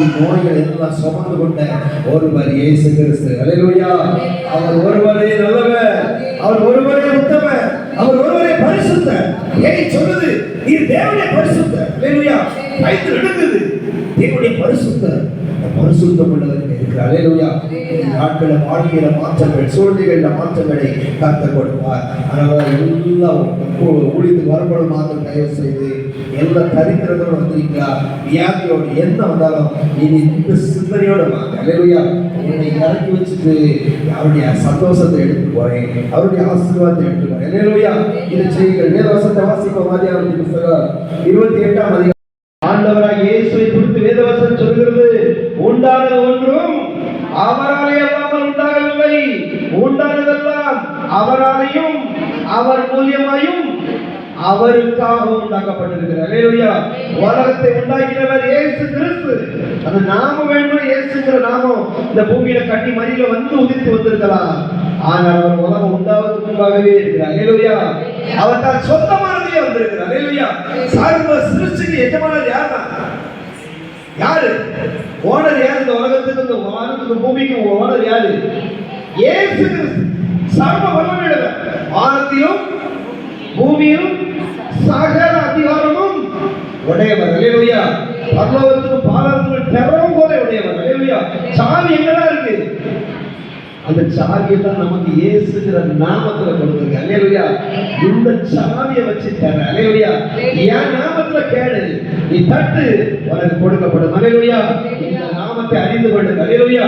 நோய்கள் எல்லாம் சுமந்து கொண்ட ஒருவர் இயேசு கிறிஸ்து. அல்லேலூயா அவர் ஒருவரே நல்லவர். அவர் ஒருவரே உத்தமர். அவர் ஒருவரே பரிசுத்த ஏய் சொல்லுது நீ தேவனே பரிசுத்த அல்லேலூயா வயிற்று நடுங்குது. தேவனுடைய பரிசுத்த அந்த பரிசுத்தம் அல்லேலூயா நாட்கள வாழ்க்கையில மாற்றங்கள் சூழ்நிலைகள்ல மாற்றங்களை காத்த கொடுப்பார். அதனால எல்லாம் ஊழித்து வரப்படும் மாத்திரம் தயவு செய்து எல்லா தரித்திரத்தோடு வந்திருக்கிறா. வியாதியோடு என்ன வந்தாலும் நீ இந்த சிந்தனையோட வாங்க. அல்லேலூயா உன்னை இறக்கி வச்சுட்டு அவருடைய சந்தோஷத்தை எடுத்து போறேன். அவருடைய ஆசீர்வாதத்தை எடுத்து போறேன். அல்லேலூயா இது செய்யுங்கள் வேதவசத்தை வாசிப்ப மாதிரியான புத்தகம் இருபத்தி எட்டாம் அதிகாரம். ஆண்டவராக இயேசுவை குறித்து வேதவசனம் சொல்கிறது உண்டானதெல்லாம் அவராலையும் அவர் மூலியமாயும் அவருக்காக உண்டாக்கப்பட்டிருக்கிறார். உலகத்தை உண்டாக்கினவர் இயேசு கிறிஸ்து. அந்த நாம வேண்டும் இயேசுங்கிற நாமம் இந்த பூமியில கட்டி மறியில வந்து உதித்து வந்திருக்கலாம். ஆனால் அவர் உலகம் உண்டாவதற்கு முன்பாகவே இருக்கிறார். அல்லேலூயா அவர் தான் சொந்தமானதே வந்திருக்கிறார். அல்லேலூயா சர்வ சிருஷ்டிக்கு எஜமானர் யார் யாரு? ஓனர் யார் இந்த உலகத்துக்கு இந்த வானத்துக்கு பூமிக்கு ஓனர் யாரு? இயேசு சர்வ வல்லமையுள்ளவர் வானத்திலும் பூமியிலும் சகல அதிகாரமும் உடையவர். அல்லேலூயா பரலோகத்துக்கு பாலத்துக்கு பெறவும் போல உடையவர். அல்லேலூயா சாவி எங்கதான் இருக்கு? அந்த சாவியை தான் நமக்கு இயேசுங்கிற நாமத்துல கொடுத்துருக்கு அல்லேலூயா இந்த சாவியை வச்சு தர அல்லேலூயா என் நாமத்துல கேடு நீ தட்டு உனக்கு கொடுக்கப்படும். அல்லேலூயா இந்த நாமத்தை அறிந்து கொண்டு அல்லேலூயா